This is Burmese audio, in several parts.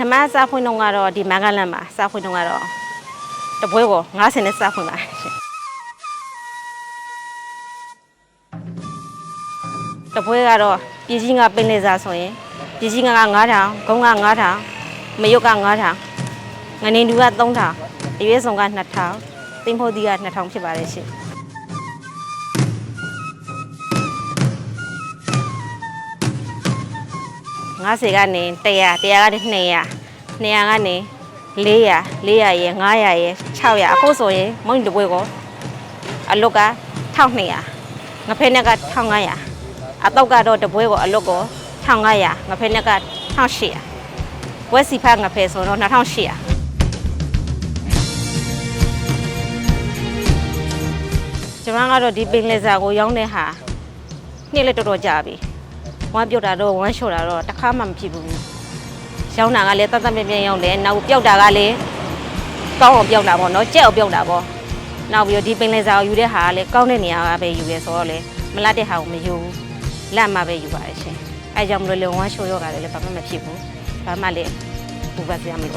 ထမစားဖွင့်တော့ကတော့ဒီမန်ကလန်မှာစားဖွင့်တော့ကတော့တပွဲကို90နဲ့စားဖွင့်ပါရှင်တပွဲကတော့ပြည်ကြီးငါပင်လေစာဆိုရင်ပြည်ကြီးငါက9000ဂုံးက9000မယုတ်က9000ငနေတူက3000အရွေးစုံက2000တင်ဖို့ဒီက2000ဖြစ်ပါတယ်ရှင် 90ကနေ100 100ကနေ200 200ကနေ400 400ရယ်900ရယ်600အခုဆိုရင်မုံတပွဲကိုအလုတ်က1200ငဖဲနဲ့က1500အတော့ကတော့တပွဲကိုအလုတ်ကို1500ငဖဲနဲ့က1800ဝက်စီဖတ်ငဖဲဆိုတော့2800ကျွန်မကတော့ဒီပင်လယ်စာကိုရောင်းတဲ့ဟာနှစ်လက်တော်တော်ကြာပြီ ဝမ်းပြုတ်တာတော့ဝမ်းလျှော့တာတော့တစ်ခါမှမဖြစ်ဘူးရောင်းတာကလည်းတတ်တတ်မြဲမြဲရောင်းတယ်နောက်ပြုတ်တာကလည်းကောင်းအောင်ပြုတ်တာပေါ့နော်ကြက်အောင်ပြုတ်တာပေါ့နောက်ပြီးတော့ဒီပင်လယ်စာကိုယူတဲ့ဟာကလည်းကောင်းတဲ့နေရာကပဲယူရဲဆိုတော့လေမလတ်တဲ့ဟာကိုမယူဘူးလက်မှပဲယူပါတယ်ရှင်အဲကြောင့်မလို့လေဝမ်းလျှော့ရောဂါလည်းဘာမှမဖြစ်ဘူးဘာမှလည်းဘူပတ်စရာမလို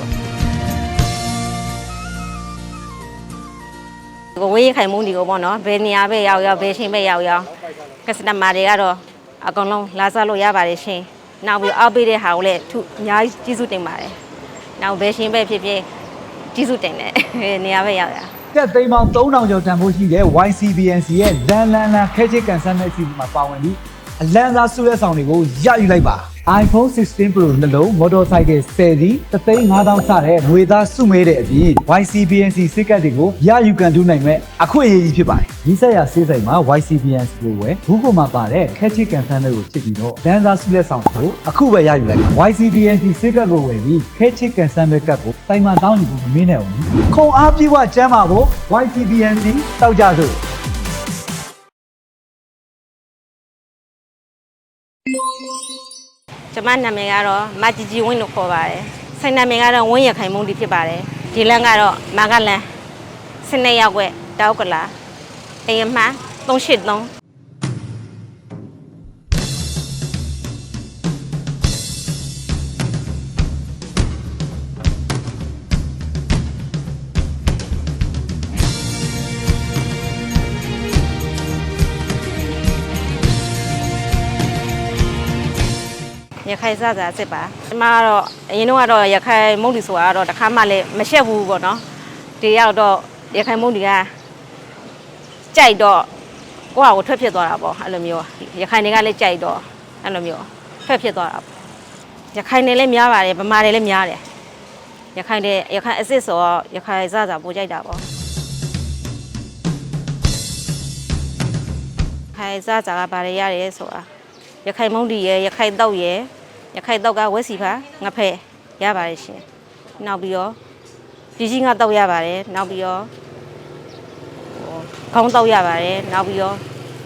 ကိုဝေးခိုင်မှုဒီကိုပေါ့နော်ဘယ်နေရာပဲရောက်ရောက်ဘယ်ချိန်ပဲရောက်ရောက်ကစတမာတွေကတော့ အကောင်လုံးလာစားလို့ရပါတယ်ရှင်။နောက်ပြီးအောက်ပေးတဲ့ဟာကိုလည်းသူအများကြီးကျေးဇူးတင်ပါတယ်။နောက်ဘယ်ရှင်ပဲဖြစ်ဖြစ်ကျေးဇူးတင်တယ်နေရာပဲရောက်ရတက်သိန်းပေါင်း3000ကျော်တန်ဖိုးရှိတဲ့ YCBNC ရဲ့လန်လန်လန်ခဲချစ်ကန်ဆန်းတဲ့အစီအစဉ်မှာပါဝင်ပြီးအလန်စားဆုလက်ဆောင်တွေကိုရယူလိုက်ပါ iPhone 16 Pro နှလုံး motorcycle 10စီး35000စတဲ့ငွေသားစုမဲတဲ့အပြင် YCBNC စိတ်ကတ်တွေကိုရယူကန်တူးနိုင်မဲ့အခွင့်အရေးကြီးဖြစ်ပါတယ်။ဒီဆက်ရဆေးဆိုင်မှာ YCBNC ကိုဝယ်ဘူးကိုမှာပါတဲ့ခဲချစ်ကန်ဆန်းတွေကိုချစ်ပြီးတော့လန်စားဆုလက်ဆောင်ကိုအခုပဲရယူလိုက်ပါ YCBNC စိတ်ကတ်ကိုဝယ်ပြီးခဲချစ်ကန်ဆန်းပဲကတ်ကိုတိုင်မှတောင်းယူဖို့မမင်းနဲ့ဘူး။ခုံအားပြေဝကျမ်းပါဖို့ YCBNC တောက်ကြစို့။ ကျမနာမည်ကတော့မဂျီဂျီဝင်းလို့ခေါ်ပါတယ်။ဆိုင်နာမည်ကတော့ဝင်းရခိုင်မုံဒီဖြစ်ပါတယ်။ဒီလမ်းကတော့မာကလန်စနေရောက်ွက်တောက်ကလာအရင်မှ383 ရခိုင်စစာစစ်ပါကျမကတော့အရင်တော့ကတော့ရခိုင်မုတ်ဒီဆိုတာကတော့တစ်ခါမှလည်းမရှက်ဘူးပေါ့နော်ဒီရောက်တော့ရခိုင်မုတ်ဒီကကြိုက်တော့ကိုယ့်ဟာကိုထွက်ဖြစ်သွားတာပေါ့အဲ့လိုမျိုးရခိုင်တွေကလည်းကြိုက်တော့အဲ့လိုမျိုးထွက်ဖြစ်သွားတာပေါ့ရခိုင်တွေလည်းများပါတယ်ဗမာတွေလည်းများတယ်ရခိုင်တွေရခိုင်အစ်စ်ဆိုတော့ရခိုင်စစာပိုကြိုက်တာပေါ့ခိုင်စစာကဘာတွေရတယ်ဆိုတာ ရခိုင်မုံဒီရယ်ရခိုင်တောက်ရယ်ရခိုင်တော့ကဝက်စီဖာငဖဲရပါတယ်ရှင်နောက်ပြီးတော့ပြည်ကြီးငါတော့ရပါတယ်နောက်ပြီးတော့ဟိုခေါင်းတော့ရပါတယ်နောက်ပြီးတော့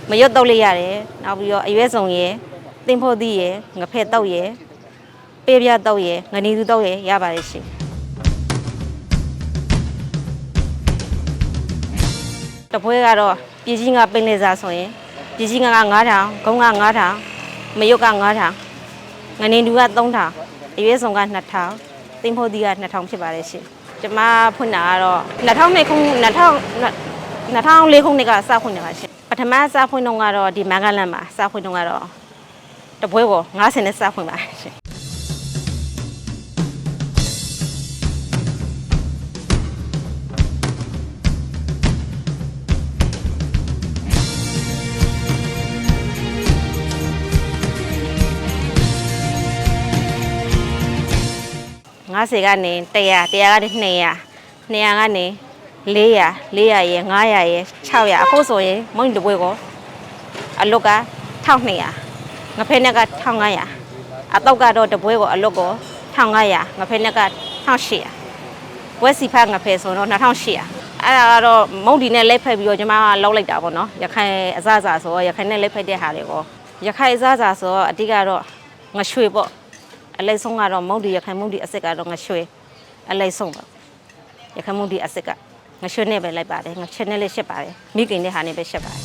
မရွတ်တော့လေးရတယ်နောက်ပြီးတော့အရွက်စုံရယ်တင်ဖို့သီးရယ်ငဖဲတော့ရယ်ပေးပြတော့ရယ်ငနေသူတော့ရယ်ရပါတယ်ရှင်တပွဲကတော့ပြည်ကြီးငါပင်လေစာဆိုရင်ပြည်ကြီးငါက9000ဂုံးက9000 မယုတ်က9000ငနေတူက3000အရွေးစုံက2000တင်ဖို့ဒီက2000ဖြစ်ပါတယ်ရှင်ကျမဖွင့်တာကတော့2000ခု2000 2004ခုနှစ်ကစဖွင့်တာပါရှင်ပထမစဖွင့်တော့ကတော့ဒီမန်ကလန်မှာစဖွင့်တော့ကတော့တပွဲကို90နဲ့စဖွင့်ပါရှင် 90ကနေ100 100ကနေ200 200ကနေ400 400ရယ်900ရယ်600အခုဆိုရင်မုံတပွဲကိုအလုတ်က1200ငဖဲနဲ့က1500အတော့ကတော့တပွဲကိုအလုတ်ကို1500ငဖဲနဲ့က1800ဝက်စီဖတ်ငဖဲဆိုတော့2800အဲ့ဒါကတော့မုံဒီနဲ့လက်ဖက်ပြီးတော့ကျွန်မကလောက်လိုက်တာပေါ့နော်ရခိုင်အစအစာဆိုတော့ရခိုင်နဲ့လက်ဖက်တဲ့ဟာတွေကိုရခိုင်အစအစာဆိုတော့အတိကတော့ငရွှေပေါ့ အလိမ့်ဆုံးကတော့မုတ်ဒီရခိုင်မုတ်ဒီအစ်စ်ကတော့ငရွှေအလိမ့်ဆုံးပါရခိုင်မုတ်ဒီအစ်စ်ကငရွှေနဲ့ပဲလိုက်ပါတယ်ငချက်နဲ့လည်းရှစ်ပါတယ်မိခင်တဲ့ဟာနဲ့ပဲရှစ်ပါတယ်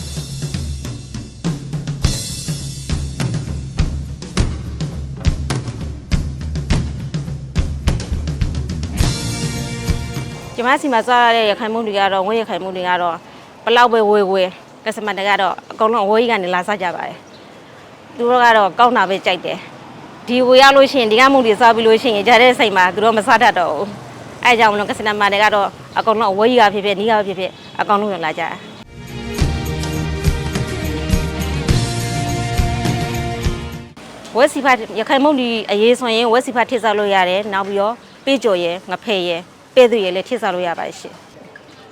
ကျမစီမှာစားရတဲ့ရခိုင်မုန်တွေကတော့ဝင်းရခိုင်မုန်တွေကတော့ဘလောက်ပဲဝေဝေကစမတကတော့အကုန်လုံးအဝေးကြီးကနေလာစားကြပါတယ်သူတို့ကတော့ကောင်းတာပဲကြိုက်တယ် ဒီဝေရလို့ရှိရင်ဒီကမုန်တွေစားပြီးလို့ရှိရင်ကြားတဲ့စိတ်မှာသူတို့မစားတတ်တော့ဘူးအဲကြောင့်မလို့ကစနမတွေကတော့အကုန်လုံးအဝေးကြီးကဖြစ်ဖြစ်နီးကဖြစ်ဖြစ်အကုန်လုံးလာကြတယ်ဝက်စီဖတ်ရခိုင်မုံဒီအရေးဆိုရင်ဝက်စီဖတ်ထည့်စားလို့ရတယ်နောက်ပြီးတော့ပေးကြော်ရယ်ငဖဲရယ်ပေးသူရယ်လည်းထည့်စားလို့ရပါတယ်ရှင်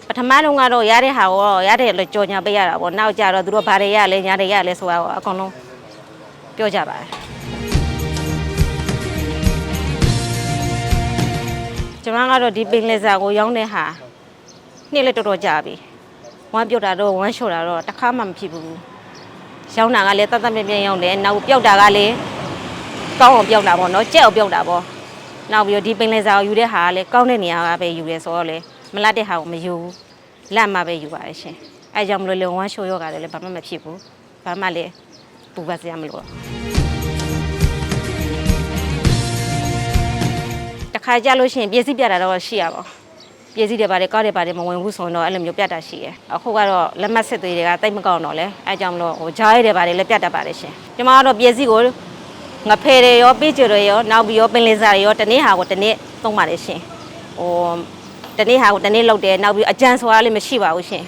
ပထမတော့ကတော့ရတဲ့ဟာကိုရတဲ့ကြော်ညာပေးရတာပေါ့နောက်ကြတော့သူတို့ဘာတွေရလဲညာတွေရလဲဆိုတာကိုအကုန်လုံးပြောကြပါတယ် ကျွန်မကတော့ဒီပင်လယ်စာကိုရောင်းတဲ့ဟာနှစ်လက်တော်တော်ကြာပြီဝမ်းပြုတ်တာတော့ဝမ်းလျှော်တာတော့တစ်ခါမှမဖြစ်ဘူးရောင်းတာကလည်းတတ်တတ်မြဲမြဲရောင်းတယ်နောက်ပျောက်တာကလည်းကောင်းအောင်ပြောက်တာပေါ့နော်ကြက်အောင်ပြောက်တာပေါ့နောက်ပြီးတော့ဒီပင်လယ်စာကိုယူတဲ့ဟာကလည်းကောင်းတဲ့နေရာကပဲယူရဲဆိုတော့လေမလတ်တဲ့ဟာကိုမယူဘူးလက်မှပဲယူပါတယ်ရှင်အဲကြောင့်မလို့လေဝမ်းရှိုးယောဂါလည်းဘာမှမဖြစ်ဘူးဘာမှလည်းပူပါစရာမလိုတော့ ခါကြလို့ရှိရင်ပြည့်စည်ပြတာတော့ရှိရပါဘူးပြည့်စည်တယ်ပါတယ်ကောက်တယ်ပါတယ်မဝင်ဘူးဆိုတော့အဲ့လိုမျိုးပြတ်တာရှိတယ်အခုကတော့လက်မှတ်စစ်သေးတွေကတိတ်မကောင်းတော့လဲအဲကြောင့်မလို့ဟိုဂျားရတယ်ပါတယ်လည်းပြတ်တတ်ပါတယ်ရှင်ကျွန်မကတော့ပြည့်စည်ကိုငဖယ်တွေရောပေးကြတွေရောနောက်ပြီးရောပင်လယ်စာတွေရောတနေ့ဟာကိုတနေ့သုံးပါတယ်ရှင်ဟိုတနေ့ဟာကိုတနေ့လောက်တယ်နောက်ပြီးအကြံဆိုတာလည်းမရှိပါဘူးရှင်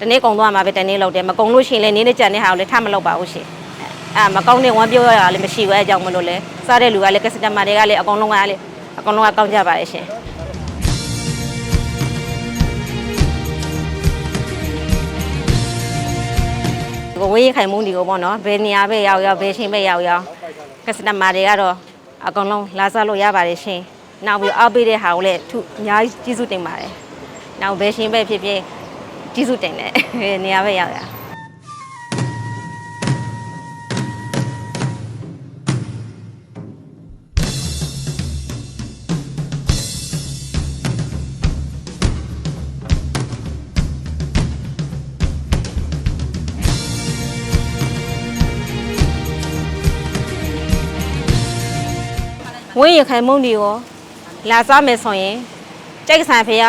တနေ့ကုံသွားမှာပဲတနေ့လောက်တယ်မကုံလို့ရှိရင်လည်းနေ့နေ့ကြံတဲ့ဟာကိုလည်းထမလုပ်ပါဘူးရှင်အဲမကောင်းတဲ့ဝမ်းပြောရတာလည်းမရှိဘူးအဲအကြောင်းမလို့လဲစားတဲ့လူကလည်းကစတမာတွေကလည်းအကုန်လုံးကလည်း အကုန်လုံးကကောင်းကြပါတယ်ရှင်ကိုဝေးခိုင်မှုဒီကိုပေါ့နော်ဘယ်နေရာပဲရောက်ရောက်ဘယ်ချိန်ပဲရောက်ရောက်ကစတမာတွေကတော့အကုန်လုံးလာစားလို့ရပါတယ်ရှင်နောက်ပြီးအောက်ပေးတဲ့ဟာကိုလည်းသူအများကြီးကျေးဇူးတင်ပါတယ်နောက်ဘယ်ချိန်ပဲဖြစ်ဖြစ်ကျေးဇူးတင်တယ်နေရာပဲရောက်ရ ဝင်းရခိုင်မုံဒီကိုလာစားမယ်ဆိုရင်ကြိတ်ဆန်ဖေရ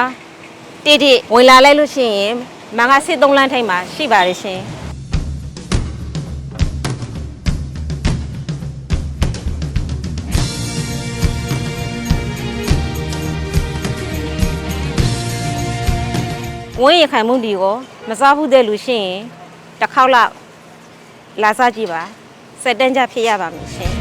တိတိဝင်လာလိုက်လို့ရှိရင်မင်္ဂစစ်သုံးလမ်းထိပ်မှာရှိပါတယ်ရှင်ဝင်းရခိုင်မုံဒီကိုမစားဘူးတဲ့လူရှိရင်တစ်ခေါက်လောက်လာစားကြည့်ပါစက်တန်းကြဖြစ်ရပါမယ်ရှင်